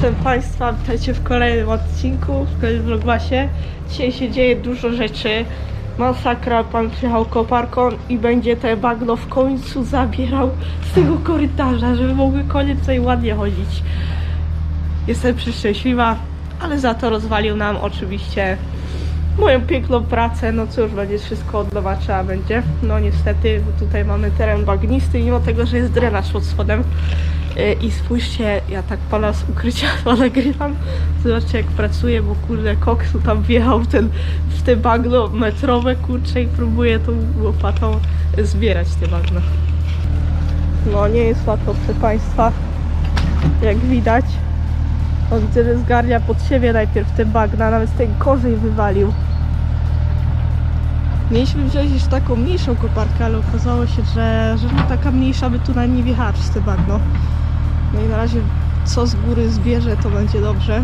Proszę Państwa, witajcie w kolejnym odcinku, w kolejnym vlogmasie. Dzisiaj się dzieje dużo rzeczy. Masakra, pan przyjechał koparką i będzie te bagno w końcu zabierał z tego korytarza, żeby mogły konie tutaj ładnie chodzić. Jestem przeszczęśliwa, ale za to rozwalił nam oczywiście moją piękną pracę. No cóż, będzie wszystko od nowa trzeba będzie. No niestety, tutaj mamy teren bagnisty, mimo tego, że jest drenaż pod spodem. Yy, I spójrzcie, ja tak pana z ukrycia nagrywam. Zobaczcie jak pracuję, bo kurde koksu tam wjechał w, ten, w te bagno metrowe kurcze i próbuję tą łopatą zbierać te bagno. No nie jest łatwo, proszę Państwa. Jak widać. On widzę, że zgarnia pod siebie najpierw te bagna, nawet ten korzeń wywalił. Mieliśmy wziąć jeszcze taką mniejszą koparkę, ale okazało się, że, że no taka mniejsza by tu na wjechała przez te bagno. No i na razie co z góry zbierze, to będzie dobrze.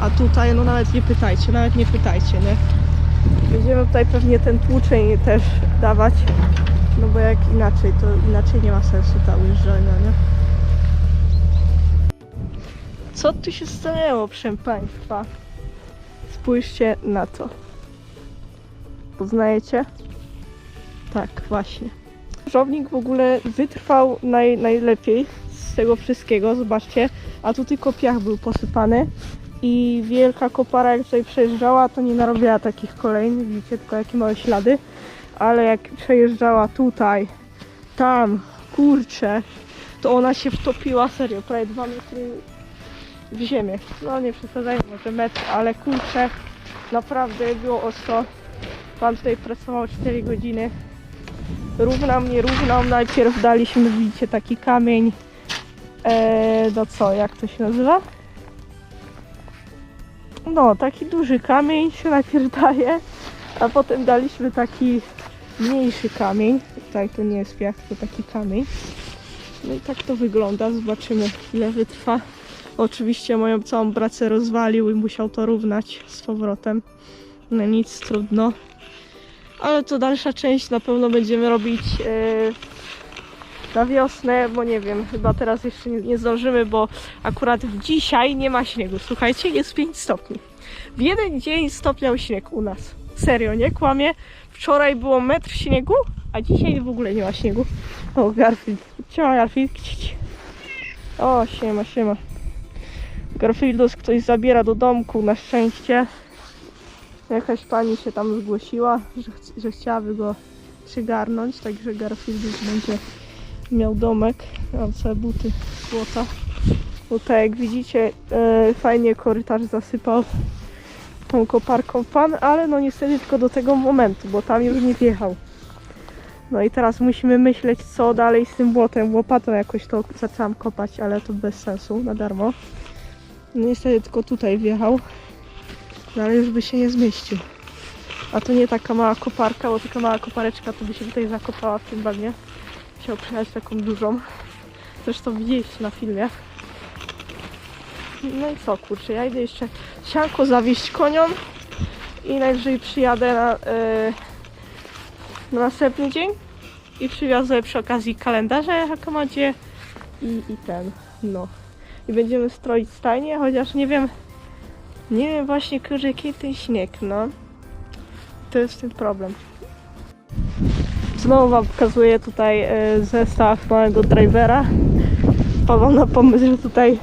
A tutaj, no nawet nie pytajcie, nawet nie pytajcie, nie? Będziemy tutaj pewnie ten tłuczeń też dawać, no bo jak inaczej, to inaczej nie ma sensu ta ujeżdżania, nie? Co tu się stanęło, proszę Państwa? Spójrzcie na to. Poznajecie? Tak, właśnie. Żownik w ogóle wytrwał naj, najlepiej z tego wszystkiego, zobaczcie. A tu tylko piach był posypany. I wielka kopara jak tutaj przejeżdżała, to nie narobiła takich kolejnych, widzicie, tylko jakie małe ślady. Ale jak przejeżdżała tutaj, tam, kurczę, to ona się wtopiła serio, prawie 2 metry w ziemię. No nie przesadzajmy, może metr, ale kurczę, naprawdę było ostro. Pan tutaj pracował 4 godziny. Równał, nie równał. Najpierw daliśmy, widzicie, taki kamień. Eee, no co, jak to się nazywa? No, taki duży kamień się najpierw daje, a potem daliśmy taki mniejszy kamień. Tutaj to nie jest piach, to taki kamień. No i tak to wygląda. Zobaczymy, ile wytrwa. Oczywiście moją całą pracę rozwalił i musiał to równać z powrotem. No nic, trudno. Ale to dalsza część na pewno będziemy robić e, na wiosnę, bo nie wiem, chyba teraz jeszcze nie, nie zdążymy, bo akurat dzisiaj nie ma śniegu. Słuchajcie, jest 5 stopni. W jeden dzień stopniał śnieg u nas. Serio, nie kłamie. Wczoraj było metr śniegu, a dzisiaj w ogóle nie ma śniegu. O, Garfield. Ciao, Garfield. O, siema, siema. Garfieldus ktoś zabiera do domku, na szczęście. Jakaś pani się tam zgłosiła, że, ch- że chciałaby go przygarnąć, także Garfieldus będzie miał domek. Mam sobie buty złota. Bo tak jak widzicie, e, fajnie korytarz zasypał tą koparką pan, ale no niestety tylko do tego momentu, bo tam już nie wjechał. No i teraz musimy myśleć, co dalej z tym błotem. Łopatą jakoś to zaczęłam kopać, ale to bez sensu, na darmo. No niestety tylko tutaj wjechał. No ale już by się nie zmieścił. A to nie taka mała koparka, bo taka mała kopareczka to by się tutaj zakopała w tym bagnie. Musiał przyjechać taką dużą. Zresztą widzieliście na filmie. No i co kurczę, ja idę jeszcze sianko zawieźć koniom i najwyżej przyjadę na, e, na następny dzień i przywiozę przy okazji kalendarze Hakamodzie i, i ten, no. I będziemy stroić stajnie, chociaż nie wiem, nie wiem właśnie kurczę jaki ten śnieg, no. To jest ten problem. Znowu wam pokazuję tutaj e, zestaw małego drivera. Padł na pomysł, że tutaj,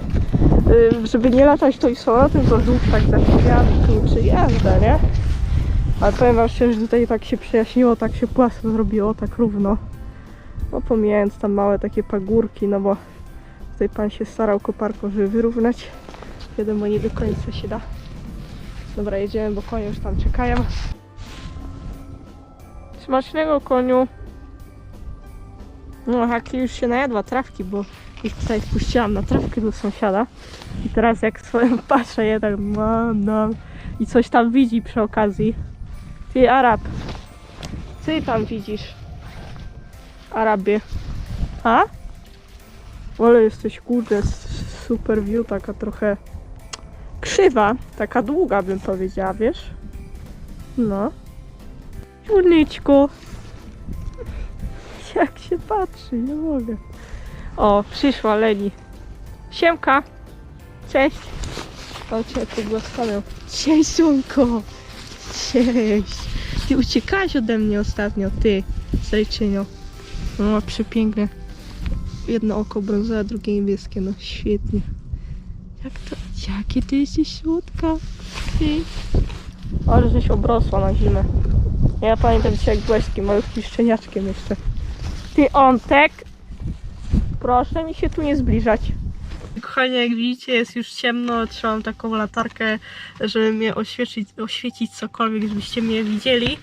e, żeby nie latać z powrotem, to żółw tak za chwilę czy jazda, nie? Ale powiem wam szczerze, że tutaj tak się przejaśniło, tak się płasko zrobiło, tak równo. No pomijając tam małe takie pagórki, no bo tutaj pan się starał koparką, żeby wyrównać. Wiadomo, nie do końca się da. Dobra, jedziemy, bo konie już tam czekają. Smacznego koniu. No, Haki już się najadła trawki, bo ich tutaj wpuściłam na trawkę do sąsiada. I teraz jak swoją patrzę, je tak mam, mam. I coś tam widzi przy okazji. Ty Arab, ty tam widzisz? Arabie. A? Ale jesteś kurde, super view, taka trochę krzywa, taka długa bym powiedziała, wiesz? No. Ciurniczku. Jak się patrzy, nie mogę. O, przyszła Leni. Siemka. Cześć. O cię tu głaskają. Cześć, słonko. Cześć. Ty uciekałeś ode mnie ostatnio, ty, zajczynio. No, przepiękne. Jedno oko brązowe, drugie niebieskie. No, świetnie. Jak to... Jakie ty jesteś słodka. Ty. Ale żeś obrosła na zimę. Ja pamiętam cię jak byłeś takim malutkim szczeniaczkiem jeszcze. Ty, Ontek. Proszę mi się tu nie zbliżać. Kochani, jak widzicie jest już ciemno, trzymam taką latarkę, żeby mnie oświecić, oświecić cokolwiek, żebyście mnie widzieli.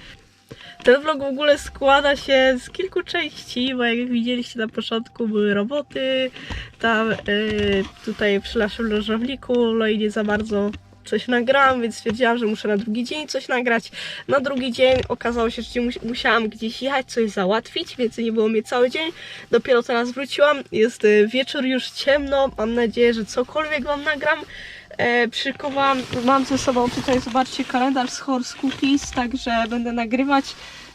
Ten vlog w ogóle składa się z kilku części, bo jak widzieliście na początku były roboty, tam yy, tutaj przy naszym lożowniku, no i nie za bardzo coś nagrałam, więc stwierdziłam, że muszę na drugi dzień coś nagrać. Na drugi dzień okazało się, że mus- musiałam gdzieś jechać, coś załatwić, więc nie było mnie cały dzień. Dopiero teraz wróciłam, jest y, wieczór, już ciemno, mam nadzieję, że cokolwiek Wam nagram. E, przykowałam, mam ze sobą tutaj, zobaczcie, kalendarz z Horse Cookies, także będę nagrywać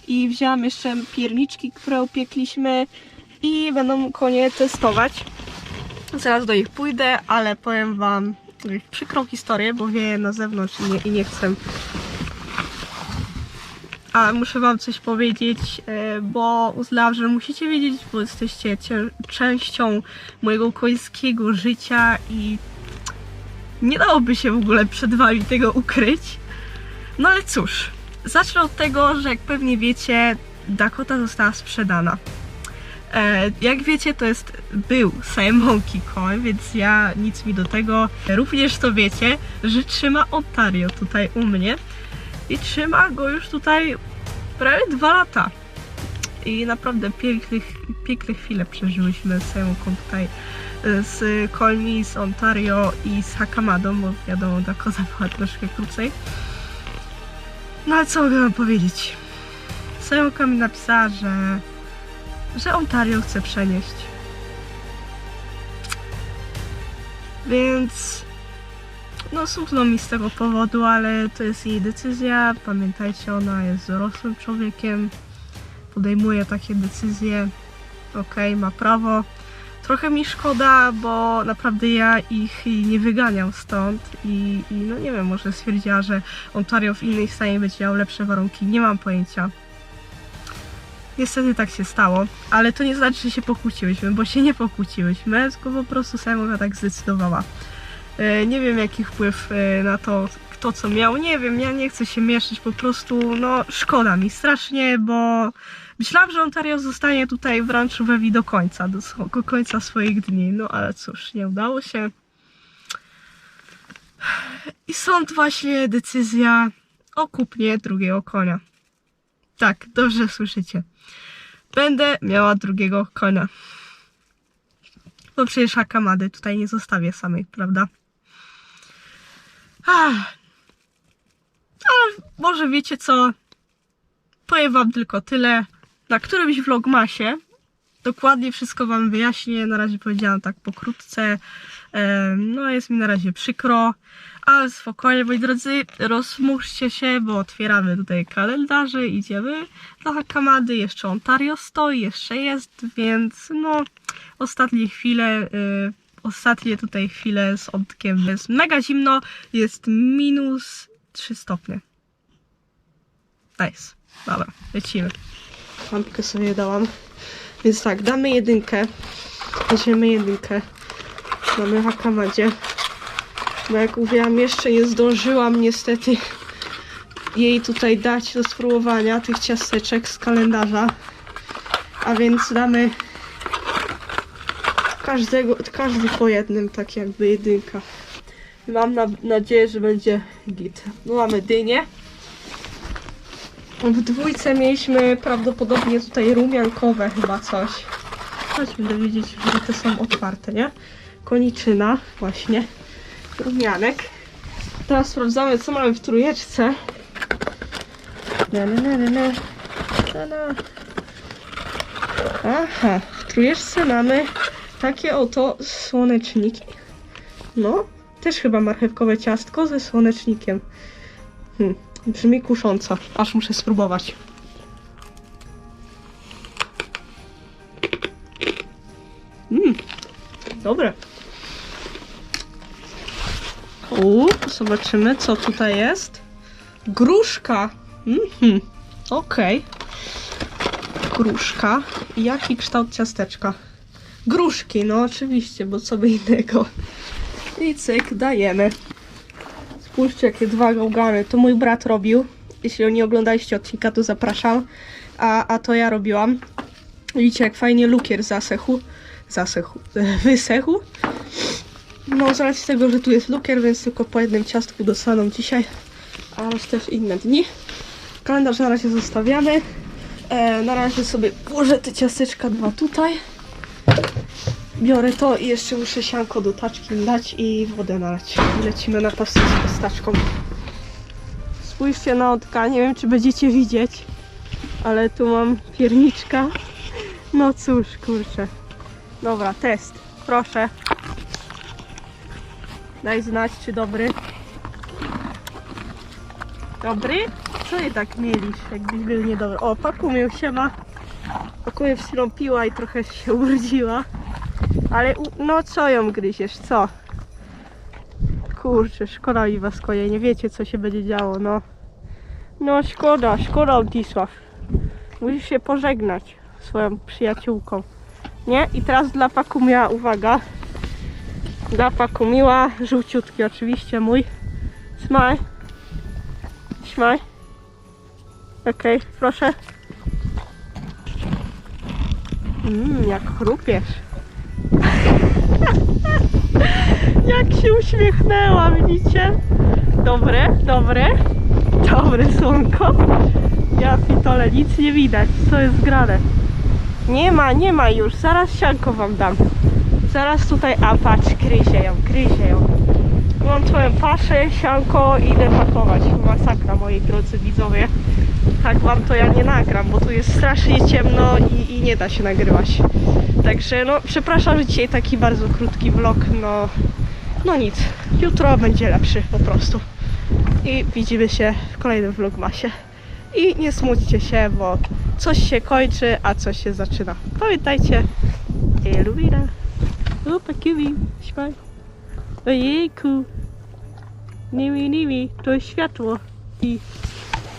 i wzięłam jeszcze pierniczki, które upiekliśmy i będą konie testować. Zaraz do nich pójdę, ale powiem Wam przykrą historię, bo wieje na zewnątrz i nie, i nie chcę. A muszę Wam coś powiedzieć, e, bo uznałam, że musicie wiedzieć, bo jesteście cie- częścią mojego końskiego życia i nie dałoby się w ogóle przed Wami tego ukryć. No ale cóż, zacznę od tego, że jak pewnie wiecie, Dakota została sprzedana. E, jak wiecie, to jest był Simonki Coin, więc ja nic mi do tego. Również to wiecie, że trzyma Ontario tutaj u mnie i trzyma go już tutaj prawie dwa lata. I naprawdę pięknych, piękne chwile przeżyłyśmy z Simonką tutaj e, z Colmi, z Ontario i z Hakamadą, bo wiadomo, Dakota była troszkę krócej. No ale co mogę wam powiedzieć? Simonka mi napisała, że że Ontario chce przenieść. Więc no smutno mi z tego powodu, ale to jest jej decyzja. Pamiętajcie, ona jest dorosłym człowiekiem. Podejmuje takie decyzje. Okej, ma prawo. Trochę mi szkoda, bo naprawdę ja ich nie wyganiam stąd i, i no nie wiem, może stwierdziła, że Ontario w innej stanie będzie miał lepsze warunki. Nie mam pojęcia. Niestety tak się stało, ale to nie znaczy, że się pokłóciłyśmy, bo się nie pokłóciłyśmy, tylko po prostu Simowa tak zdecydowała. E, Nie wiem jaki wpływ e, na to, kto co miał, nie wiem, ja nie chcę się mieszać, po prostu, no szkoda mi strasznie, bo myślałam, że Ontario zostanie tutaj w Ranchu Wewi do końca, do, do końca swoich dni, no ale cóż, nie udało się. I sąd właśnie decyzja o kupnie drugiego konia. Tak, dobrze słyszycie. Będę miała drugiego konia. Bo przecież Hakamady tutaj nie zostawię samej, prawda? Ale może wiecie co? Powiem wam tylko tyle. Na którymś vlogmasie dokładnie wszystko wam wyjaśnię. Na razie powiedziałam tak pokrótce. No jest mi na razie przykro. Ale spokojnie, moi drodzy, rozmuszcie się, bo otwieramy tutaj kalendarze, idziemy do Hakamady, jeszcze Ontario stoi, jeszcze jest, więc no ostatnie chwile, y, ostatnie tutaj chwile z Ontkiem jest mega zimno, jest minus 3 stopnie. Nice, dobra, lecimy. Lampkę sobie dałam, więc tak, damy jedynkę, weźmiemy jedynkę, damy Hakamadzie. Bo jak mówiłam, jeszcze nie zdążyłam niestety jej tutaj dać do spróbowania tych ciasteczek z kalendarza. A więc damy każdego, każdy po jednym, tak jakby jedynka. Mam na, nadzieję, że będzie git. No mamy dynię. W dwójce mieliśmy prawdopodobnie tutaj rumiankowe chyba coś. Chodźmy dowiedzieć, że te są otwarte, nie? Koniczyna właśnie rumianek. Teraz sprawdzamy, co mamy w trójeczce. Na, na, na, na, na. Na, na. Aha, w trójeczce mamy takie oto słoneczniki. No, też chyba marchewkowe ciastko ze słonecznikiem. Hmm, brzmi kusząco, aż muszę spróbować. Mmm, dobre. U, zobaczymy, co tutaj jest. Gruszka. Mhm. Okej. Gruszka. I Jaki kształt ciasteczka? Gruszki, no oczywiście, bo co by innego. I cyk, dajemy. Spójrzcie, jakie dwa gałgany. To mój brat robił. Jeśli nie oglądaliście odcinka, to zapraszam. A, a to ja robiłam. Widzicie, jak fajnie lukier zasechł. Zasechł. Wysechł. No, z racji tego, że tu jest lukier, więc tylko po jednym ciastku dostaną dzisiaj, ale też inne dni. Kalendarz na razie zostawiamy. E, na razie sobie włożę te ciasteczka dwa tutaj. Biorę to i jeszcze muszę sianko do taczki dać i wodę nalać. Lecimy na pasy z taczką. Spójrzcie na otka, nie wiem czy będziecie widzieć, ale tu mam pierniczka. No cóż, kurczę. Dobra, test. Proszę. Daj znać, czy dobry. Dobry? Co je tak mielisz, jakbyś był niedobry? O, pakumił się ma. Pakuję wstąpiła i trochę się ubrudziła. Ale no co ją gryziesz, co? Kurczę, szkoda mi was koje, nie wiecie co się będzie działo, no. No szkoda, szkoda Otisław. Musisz się pożegnać swoją przyjaciółką. Nie? I teraz dla Pakumia, uwaga. Dla Pakumiła, żółciutki oczywiście mój. Smaj. Smaj. Okej, proszę. Mmm, jak chrupiesz. jak się uśmiechnęła, widzicie? Dobre, dobre. Dobre słonko. Ja pitole, nic nie widać. Co jest grane? Nie ma, nie ma już. Zaraz sianko wam dam. Zaraz tutaj, a patrz, gryzie ją, gryzie ją. Mam twoją paszę, sianko idę pakować. Masakra, moi drodzy widzowie. Tak wam to ja nie nagram, bo tu jest strasznie ciemno i, i nie da się nagrywać. Także no, przepraszam, że dzisiaj taki bardzo krótki vlog, no, no nic. Jutro będzie lepszy po prostu. I widzimy się w kolejnym vlogmasie. I nie smućcie się, bo coś się kończy, a coś się zaczyna. Pamiętajcie, Elwira. Opa, kiwi, śpaj. Ojejku. Niwi, niwi, to światło. I